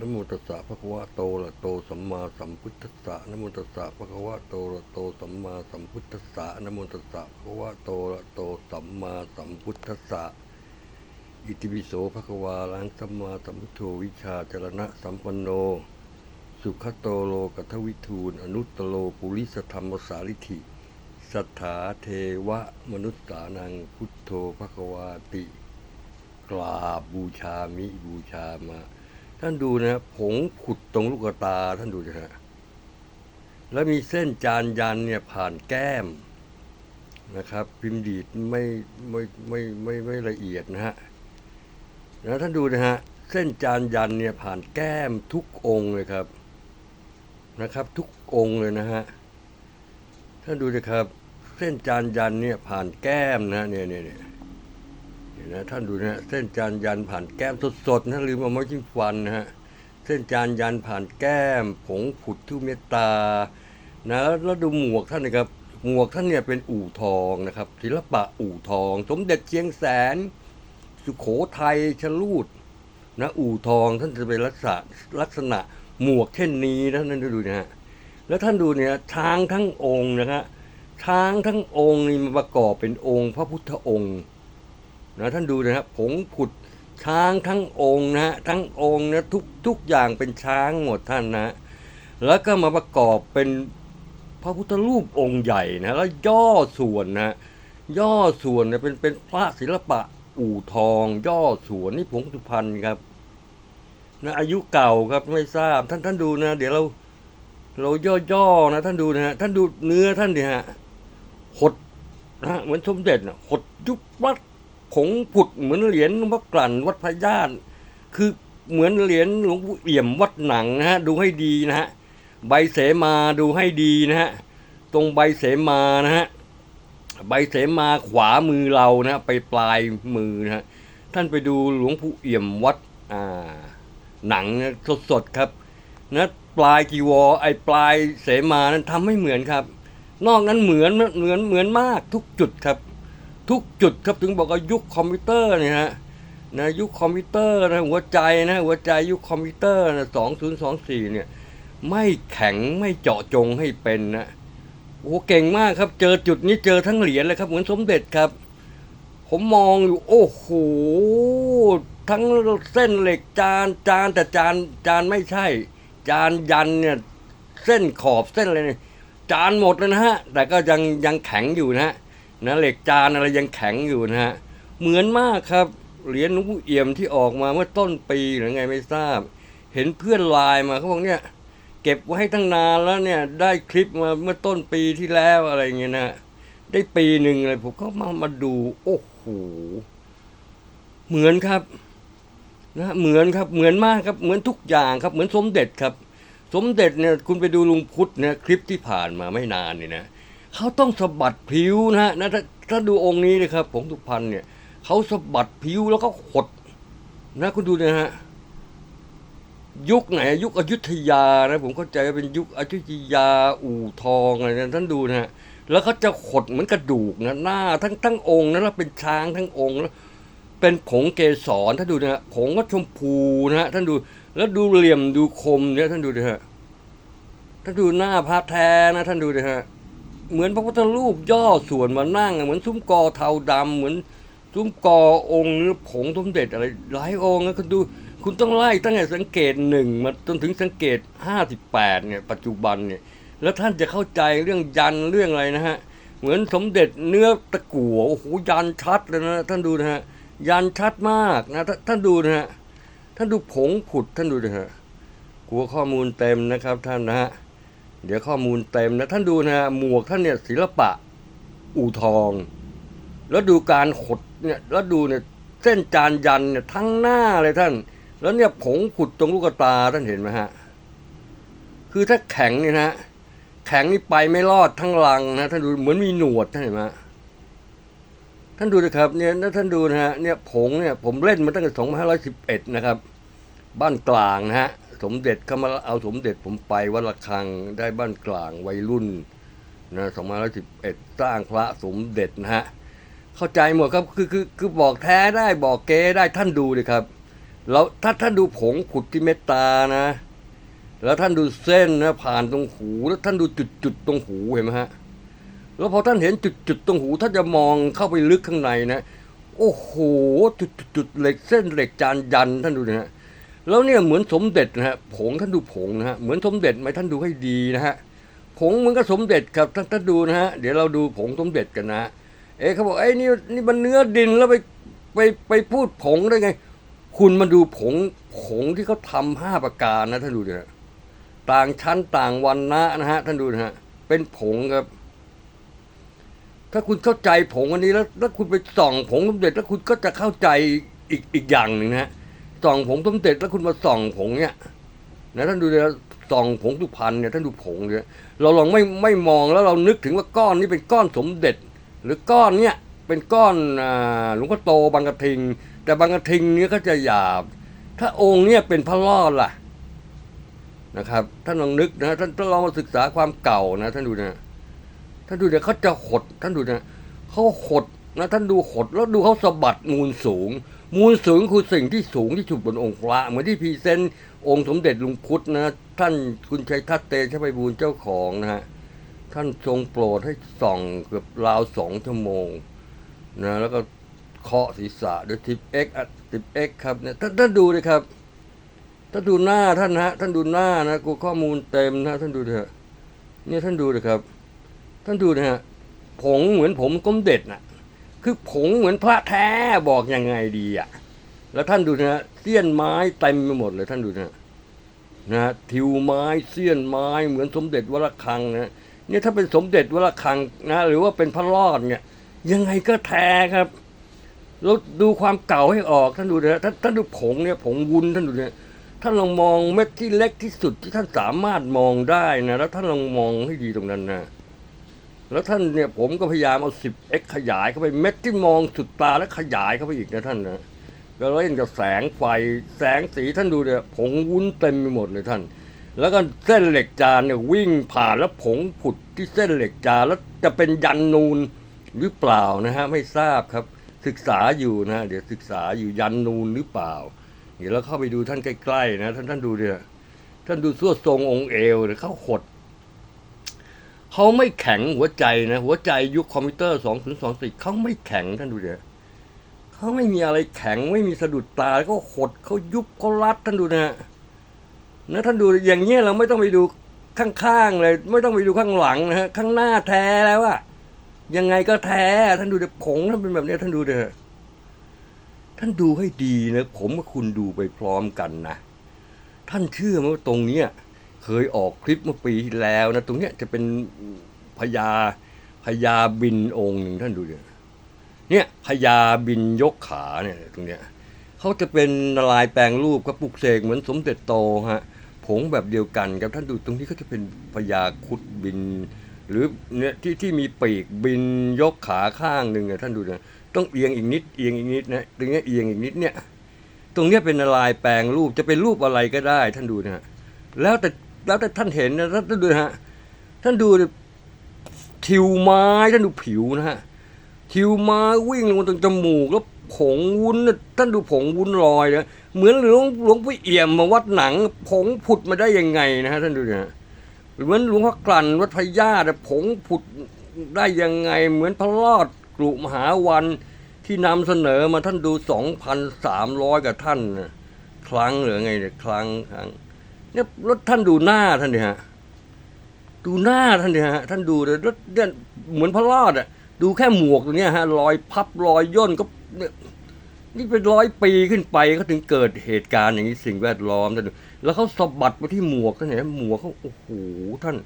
นโมตัสสะภะคะวะโตอะระโตสัมมาสัมพุทธัสสะนโมตัสสะภะคะวะโตอะระโตสัมมาสัมพุทธัสสะนโมตัสสะภะคะวะโตอะระโตสัมมาสัมพุทธัสสะอิติปิโสภะคะวาลังสัมมาสัมพุทโธวิชาจรณะสัมปันโน สุขโตโลกัทวิทูลอนุตตโลปุริสธรรมสาริธิสัทธาเทวะมนุษสานังพุทโธภะคะวาติ กราบบูชามิบูชามา ท่านดูนะผงผุดตรงลูกตาท่านดูนะฮะแล้วมีเส้นจานยันเนี่ยผ่านแก้มนะครับ พิมพ์ดีดไม่ไม่ไม่ไม่ไม่ละเอียดนะฮะนะท่านดูนะฮะเส้นจานยันเนี่ยผ่านแก้มทุกองค์เลยครับนะครับ ทุกองค์เลยนะฮะท่านดูนะครับ เส้นจานยันเนี่ยผ่านแก้มนะเนี่ยเนี่ยเนี่ย นะท่านดูนะฮะเส้นจานยันผ่านแก้มสดๆนะลืมเอาไม้จิ้มฟันนะฮะเส้นจานยันผ่านแก้ม ผงผุดทุเมตตานะแล้วดูหมวกท่านนะครับหมวกท่านเนี่ยเป็นอู่ทองนะครับศิลปะอู่ทอง สมเด็จเชียงแสน สุโขทัยชลูดนะอู่ทองท่านจะเป็นลักษณะลักษณะหมวกเช่นนี้นะท่านดูนะฮะแล้วท่านดูเนี่ยช้างทั้งองค์นะครับช้างทั้งองค์นี่มาประกอบเป็นองค์ พระพุทธองค์ นะท่านดูนะครับผงผุดช้างทั้งองค์นะฮะทั้งองค์นะทุกทุกอย่างเป็นช้างหมดท่านนะแล้วก็มาประกอบเป็นพระพุทธรูปองค์ใหญ่นะแล้วย่อส่วนนะย่อส่วนเนี่ยเป็นเป็นพระศิลปะอู่ทอง ย่อส่วนนี่ผงสุพรรณครับนะอายุเก่าครับไม่ทราบท่านท่านดูนะ เดี๋ยวเราเราย่อๆนะท่านดูนะฮะท่านดูเนื้อท่านดิฮะหดนะเหมือนสมเด็จนะหดยุบวัด ผงผุดเหมือนเหรียญหลวงพ่อกลั่นวัดพระญาติคือเหมือนเหรียญหลวงปู่เอี่ยมวัดหนังนะฮะดูให้ดีนะฮะใบเสมาดูให้ดีนะฮะตรงใบเสมานะฮะใบเสมาขวามือเรานะไปปลายมือนะฮะท่านไปดูหลวงปู่เอี่ยมวัดอ่าหนังสดๆครับนะปลายกีวรไอปลายเสมานั้นทำไม่เหมือนครับ นอกนั้นเหมือนเหมือนเหมือนมากทุกจุดครับ ทุกจุดครับถึงบอกว่ายุคคอมพิวเตอร์เนี่ยฮะนะยุคคอมพิวเตอร์นะหัวใจนะหัวใจยุคคอมพิวเตอร์นะสองศูนย์สองสี่เนี่ยไม่แข็งไม่เจาะจงให้เป็นนะโอ้เก่งมากครับเจอจุดนี้เจอทั้งเหรียญเลยครับเหมือนสมเด็จครับ ผมมองอยู่โอ้โหทั้งเส้นเหล็กจานจานแต่จานจานไม่ใช่ จานยันเนี่ยเส้นขอบเส้นอะไรเนี่ยจานหมดเลยนะฮะ แต่ก็ยังยังแข็งอยู่นะฮะ นะเหล็กจานอะไรยังแข็งอยู่นะฮะเหมือนมากครับเหรียญหลวงปู่เอี่ยมที่ออกมาเมื่อต้นปีหรือไงไม่ทราบ เห็นเพื่อนไลน์มาเขาบอกเนี่ยเก็บไว้ให้ตั้งนานแล้วเนี่ยได้คลิปมาเมื่อต้นปีที่แล้วอะไรเงี้ยนะได้ปีหนึ่งเลยผมก็มามาดูโอ้โหเหมือนครับนะเหมือนครับเหมือนมากครับเหมือนทุกอย่างครับเหมือนสมเด็จครับ สมเด็จเนี่ยคุณไปดูลุงพุทธเนี่ยคลิปที่ผ่านมาไม่นานนี่นะ เขาต้องสะบัดผิวนะฮะนะถ้าถ้าดูองค์นี้นะครับผงสุพรรณเนี่ยเขาสะบัดผิวแล้วก็ขดนะคุณดูนะฮะยุคไหนยุคอยุธยานะผมเข้าใจว่าเป็นยุคอยุธยาอู่ทองอะไรนะท่านดูนะฮะแล้วเขาจะขดเหมือนกระดูกนะหน้าทั้งทั้งองค์นะแล้วเป็นช้างทั้งองค์แล้วเป็นผงเกสรท่านดูนะฮะผงก็ชมพูนะฮะท่านดู แล้วดูเหลี่ยมดูคมเนี่ยท่านดูนะฮะท่านดูหน้าพระแท้นะท่านดูนะฮะ เหมือนพระพุทธรูปย่อส่วนมานั่ง เหมือนซุ้มกอเทาดำเหมือนซุ้มกอองค์หรือผงสมเด็จอะไรหลายองค์นะคุณดูคุณต้องไล่ตั้งแต่สังเกตหนึ่งมาจนถึงสังเกตห้าสิบแปดเนี่ยปัจจุบันเนี่ยแล้วท่านจะเข้าใจเรื่องยันเรื่องอะไรนะฮะเหมือนสมเด็จเนื้อตะกั่วโอ้โหยันชัดเลยนะท่านดูนะฮะยันชัดมากนะทท่านดูนะฮะท่านดูผงผุดท่านดูนะฮะกลัวข้อมูลเต็มนะครับท่านนะฮะ เดี๋ยวข้อมูลเต็มนะท่านดูนะฮะหมวกท่านเนี่ยศิลปะอู่ทอง แล้วดูการขดเนี่ยแล้วดูเนี่ยเส้นจานยันเนี่ยทั้งหน้าเลยท่าน แล้วเนี่ยผงขุดตรงลูกตาท่านเห็นไหมฮะ คือถ้าแข็งเนี่ยนะแข็งนี่ไปไม่รอดทั้งลังนะท่านดูเหมือนมีหนวดท่านเห็นไหมท่านดูนะครับเนี่ยถ้าท่านดูนะฮะเนี่ยผงเนี่ยผมเล่นมาตั้งแต่สองพันห้าร้อยสิบเอ็ดนะครับ บ้านกลางนะฮะ สมเด็จเขามาเอาสมเด็จผมไปวัดระฆังได้บ้านกลางวัยรุ่นนะสองพันร้อยสิบเอ็ดสร้างพระสมเด็จนะฮะเข้าใจหมดครับคือคือคือบอกแท้ได้บอกเก๊ได้ท่านดูเลยครับแล้วถ้าท่านดูผงขุดที่เมตตานะ แล้วท่านดูเส้นนะผ่านตรงหูแล้วท่านดูจุดจุดตรงหูเห็นไหมฮะแล้วพอท่านเห็นจุดจุดตรงหูท่านจะมองเข้าไปลึกข้างในนะ โอ้โหจุดจุดจุดเหล็กเส้นเหล็กจานยันท่านดูนะฮะ แล้วเนี่ยเหมือนสมเด็จนะฮะผงท่านดูผงนะฮะเหมือนสมเด็จไหมท่านดูให้ดีนะฮะผงมันก็สมเด็จครับท่านท่านดูนะฮะเดี๋ยวเราดูผงสมเด็จกันนะเอ๊ะเขาบอกไอ้นี่นี่มันเนื้อดินแล้วไปไปไปพูดผงได้ไง คุณมาดูผงผงที่เขาทำห้าประการนะท่านดูนะฮะต่างชั้นต่างวันนะนะฮะท่านดูนะฮะเป็นผงครับ ถ้าคุณเข้าใจผงอันนี้แล้วแล้วคุณไปส่องผงสมเด็จแล้วคุณก็จะเข้าใจอีกอีกอย่างหนึ่งนะฮะ ส่องผงสมเด็จแล้วคุณมาส่องผงเนี่ยนะท่านดูนะส่องผงสุพรรณเนี่ยท่านดูผงเนี่ยเราลองไม่ไม่มองแล้วเรานึกถึงว่าก้อนนี้เป็นก้อนสมเด็จ หรือก้อนเนี่ยเป็นก้อนหลวงพ่อโตบางกระทิง แต่บางกระทิงเนี่ยก็จะหยาบ ถ้าองค์เนี่ยเป็นพระรอดล่ะนะครับท่านลองนึกนะท่านลองมาศึกษาความเก่านะท่านดูนะท่านดูเนี่ยเขาจะหดท่านดูนี่ยเขาหดนะท่านดูหดแล้วดูเขาสะบัดมูลสูง มูลสูงคือสิ่งที่สูงที่สุดบนองค์พระเหมือนที่พรีเซนต์องค์สมเด็จลุงพุทธนะท่านคุณชัยทัตเตชะไปบูรณ์เจ้าของนะฮะท่านทรงโปรดให้ส่องเกือบราวสองชั่วโมงนะแล้วก็เคาะศีรษะด้วยทิปเอ็กทิปเอ็กครับเนี่ยท่านท่านดูเลยครับท่านดูหน้าท่านนะฮะท่านดูหน้านะกูข้อมูลเต็มนะท่านดูเถอะเนี่ยท่านดูเลยครับ ท่านดูนะฮะผงเหมือนผมก้มเด็ดน่ะ คือผงเหมือนพระแท้บอกยังไงดีอะ แล้วท่านดูนะเสี้ยนไม้เต็มไปหมดเลยท่านดูนะนะทิวไม้เสี้ยนไม้เหมือนสมเด็จวรคังนะเนี่ยถ้าเป็นสมเด็จวรคังนะหรือว่าเป็นพระรอดเนี่ย ยังไงก็แท้ครับแล้วดูความเก่าให้ออกท่านดูนะฮะท่านท่านดูผงเนี่ยผงวุ้นท่านดูเนี่ยท่านลองมองเม็ดที่เล็กที่สุดที่ท่านสามารถมองได้นะแล้วท่านลองมองให้ดีตรงนั้นนะ แล้วท่านเนี่ยผมก็พยายามเอา 10x ขยายเข้าไปเม็ดที่มองสุดตาแล้วขยายเข้าไปอีกนะท่านนะแล้วเล่นกับแสงไฟแสงสีท่านดูเนี่ยผงวุ้นเต็มไปหมดเลยท่าน แล้วก็เส้นเหล็กจานเนี่ยวิ่งผ่านแล้วผงผุดที่เส้นเหล็กจานแล้วจะเป็นยันนูนหรือเปล่านะฮะไม่ทราบครับศึกษาอยู่นะเดี๋ยวศึกษาอยู่ยันนูนหรือเปล่า เดี๋ยวเราเข้าไปดูท่านใกล้ๆนะท่านท่านดูเนี่ยท่านดูสวดทรงองค์เอวเนี่ยเขาหด เขาไม่แข็งหัวใจนะ หัวใจยุคคอมพิวเตอร์สองถึงสองสิเขาไม่แข็งท่านดูเดี๋ยวเขาไม่มีอะไรแข็งไม่มีสะดุดตาเขาหดเขายุบเขารัดท่านดูนะฮะนะท่านดูอย่างเงี้ยเราไม่ต้องไปดูข้างๆเลย ไม่ต้องไปดูข้างหลังนะฮะข้างหน้าแท้แล้วอะยังไงก็แท้ ท่านดูเดี๋ยวผงท่านเป็นแบบนี้ท่านดูเดี๋ยวท่านดูให้ดีนะ ผมกับคุณดูไปพร้อมกันนะ ท่านเชื่อไหมว่าตรงเนี้ย เคยออกคลิปเมื่อปีที่แล้วนะ ตรงเนี้ยจะเป็นพญาพญาบินองค์หนึ่งท่านดูเนี่ยเนี่ยพญาบินยกขาเนี่ยตรงเนี้ยเขาจะเป็นนารายแปลงรูปกับปลุกเสกเหมือนสมเด็จโตฮะผงแบบเดียวกันครับท่านดูตรงนี้เขาจะเป็นพญาคุดบิน หรือเนี่ยที่ที่มีปีกบินยกขาข้างหนึ่งเนี่ยท่านดูนะต้องเอียงอีกนิดเอียงอีกนิดนะตรงเนี้ยเอียงอีกนิดเนี่ย ตรงเนี้ยเป็นนารายแปลงรูปจะเป็นรูปอะไรก็ได้ท่านดูนะแล้วแต่ แล้วแต่ท่านเห็นนะท่านดูฮะท่านดูทิวไม้ท่านดูผิวนะฮะทิวไม้วิ่งลงมาตรงจมูกแล้วผงวุ้นท่านดูผงวุ้นลอยนะเหมือนหลวงหลวงพ่อเอี่ยมมาวัดหนัง ผงผุดมาได้ยังไงนะฮะท่านดูนะฮะเหมือนหลวงพ่อกลั่นวัดพญาแต่ผงผุดได้ยังไง เหมือนพระรอดกรุมหาวันที่นำเสนอมาท่านดูสองพันสามร้อยกับท่านนะครั้งหรือไงเนี่ยครั้งครั้ง เนี่ยรถท่านดูหน้าท่านดิฮะดูหน้าท่านดิฮะท่านดูเลยรถเนี่ยเหมือนพระรอดอะดูแค่หมวกตรงเนี้ยฮะรอยพับรอยย่นก็เนี่ยนี่เป็นร้อยปีขึ้นไปเขาถึงเกิดเหตุการณ์อย่างนี้สิ่งแวดล้อมท่านดูแล้วเขาสะบัดไปที่หมวกท่านเห็นไหมหมวกเขาโอ้โหท่าน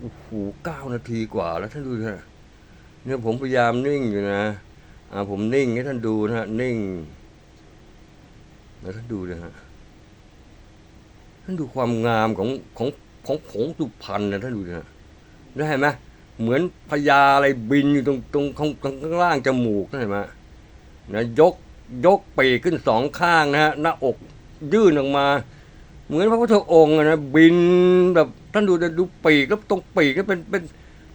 โอ้โหเก้านาทีกว่าแล้วท่านดูนะเนี่ยผมพยายามนิ่งอยู่นะอ่าผมนิ่งให้ท่านดูนะฮะนิ่งแล้วท่านดูนะฮะานดูความงามของของของผงสุพรรณนะท่านดูนะได้เห็นไหมเหมือนพญาอะไรบินอยู่ตรงตรงข้างข้างล่างจมูกนั่นเห็นไหมนะยกยกปีกขึ้นสองข้างนะฮะหน้าอกยื่นออกมา เหมือนพระพุทธองค์นะบินแบบท่านดูดูปีกแล้วตรงปีกก็เป็นเป็น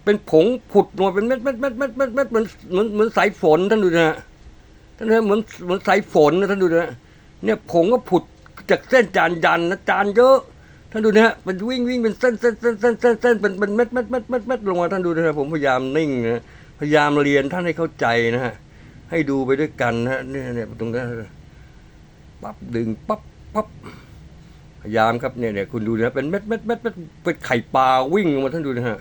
เป็นผงผุดมาเป็นเม็ดเม็ดเม็ดเม็ดเม็ดเม็ดเหมือนเหมือนเหมือนสายฝนท่านดูนะท่านดูนเหมือนเหมือนสายฝนนะท่านดูนะเนี่ยผงก็ผุด จากเส้นจานยันนะจานเยอะท่านดูนะฮะเป็นวิ่งวิ่งเป็นเส้นเส้นเส้นเส้นเส้นเส้นเป็นเป็นเม็ดเม็ดเม็ดเม็ดเม็ดลงมาท่านดูนะฮะผมพยายามนิ่งนะพยายามเรียนท่านให้เข้าใจนะฮะให้ดูไปด้วยกันนะฮะเนี่ยเนี่ยตรงนั้นปั๊บดึงปั๊บปั๊บพยายามครับเนี่ยเนี่ยคุณดูนะเป็นเม็ดเม็ดเม็ดเม็ดเป็นไข่ปลาวิ่งลงมาท่านดูนะฮะ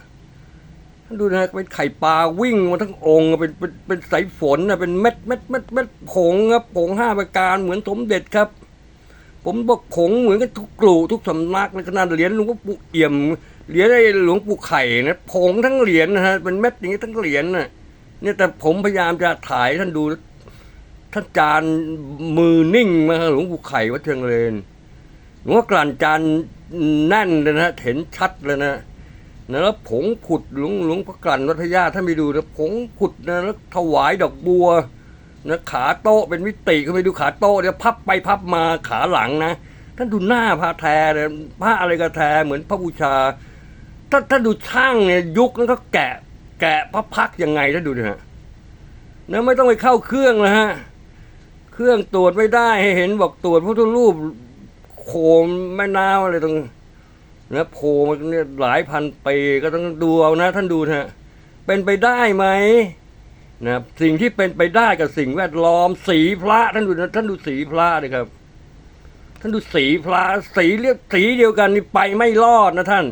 ท่านดูนะเป็นไข่ปลาวิ่งมาทั้งองค์เป็นเป็นเป็นสายฝนนะเป็นเม็ดเม็ดเม็ดเม็ดผงครับผงห้าประการเหมือนสมเด็จครับ ผมบอกผงเหมือนกันทุกกลุ่ทุกสำนักในขนาดเหรียญหลวงปู่เอี่ยมเหรียญไอ้หลวงปู่ไข่นะผงทั้งเหรียญนะฮะเป็นเม็ดอย่างนี้ทั้งเหรียญน่ะเนี่ยแต่ผมพยายามจะถ่ายท่านดูท่านจานมือนิ่งมาหลวงปู่ไข่วัดเชิงเลนหลวงพ่กลั่นจานแน่นเลยนะเห็นชัดเลยนะนะแล้วผงผุดหลวงหลวงพระกลั่นวัทยาท่านไปดูนะผงผุดนะแล้วถวายดอกบัว นะขาโต๊ะเป็นมิติเขาไปดูขาโต๊ะเดี๋ยวพับไปพับมาขาหลังนะท่านดูหน้าพระแทเลยพระอะไรก็แทเหมือนพระบูชา ถ้าถ้าดูช่างเนี่ยยุคนั้นก็แกะ แกะพระพักยังไงท่านดูนะฮะนะไม่ต้องไปเข้าเครื่องนะฮะเครื่องตรวจไม่ได้ให้เห็นบอกตรวจพระพุทธรูปโคมแม่น้ำอะไรตรงนะโผล่มาเนี่ยหลายพันปีก็ต้องดูเอานะ ท่านดูนะฮะเป็นไปได้ไหม นะสิ่งที่เป็นไปได้กับสิ่งแวดล้อม สีพระท่านดูนะท่านดูสีพระเลยครับ ท่านดูสีพระสีเรียกสีเดียวกันนี่ไปไม่รอดนะท่าน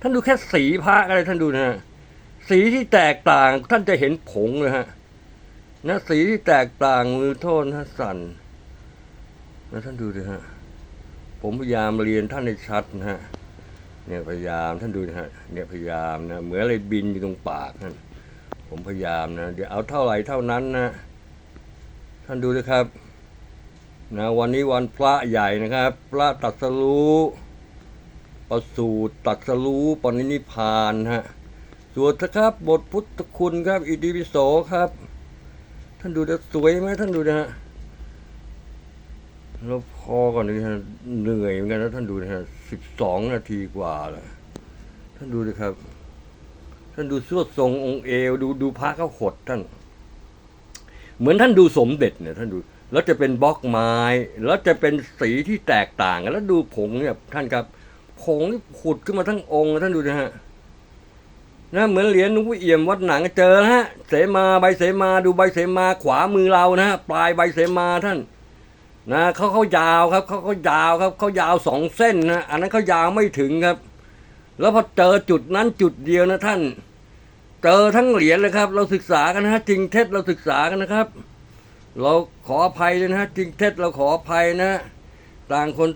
ท่านดูแค่สีพระอะไรท่านดูนะฮะสีที่แตกต่างท่านจะเห็นผงเลยฮะนะสีที่แตกต่างมือโทษนะสั่นนะท่านดูนะฮะผมพยายามเรียนท่านให้ชัดนะฮะเนี่ยพยายามท่านดูนะฮะเนี่ยพยายามนะเหมือนอะไรบินอยู่ตรงปากท่าน ผมพยายามนะเดี๋ยวเอาเท่าไหร่เท่านั้นนะท่านดูนะครับนะวันนี้วันพระใหญ่นะครับ พระตรัสรู้ประสูติตรัสรู้ปณินิพานฮะสวดนะครับบทพุทธคุณครับ อิติปิโสครับ ท่านดูนะสวยไหมท่านดูนะฮะแล้วพอก่อนนะฮะเหนื่อยเหมือนกันนะท่านดูนะฮะสิบสองนาทีกว่าแล้วท่านดูนะครับ ท่านดูสวดทรงองค์เอวดูดูพระเขาขดท่าน เหมือนท่านดูสมเด็จเนี่ยท่านดู แล้วจะเป็นบล็อกไม้ แล้วจะเป็นสีที่แตกต่างกันแล้วดูผงเนี่ยท่านครับผงนี่ขุดขึ้นมาทั้งองค์ท่านดูนะฮะนะเหมือนเหรียญหลวงเอี่ยมวัดหนังเจอนะฮะเสมาใบเสมาดูใบเสมาขวามือเรานะฮะปลายใบเสมาท่านนะเขาเขายาวครับเขาเขายาวครับเขายาวสองเส้นนะอันนั้นเขายาวไม่ถึงครับ แล้วพอเจอจุดนั้นจุดเดียวนะท่าน เจอทั้งเหรียญเลยครับ เราศึกษากันนะฮะจริงเท็จเราศึกษากันนะครับ เราขออภัยเลยนะฮะจริงเท็จเราขออภัยนะ ต่างคน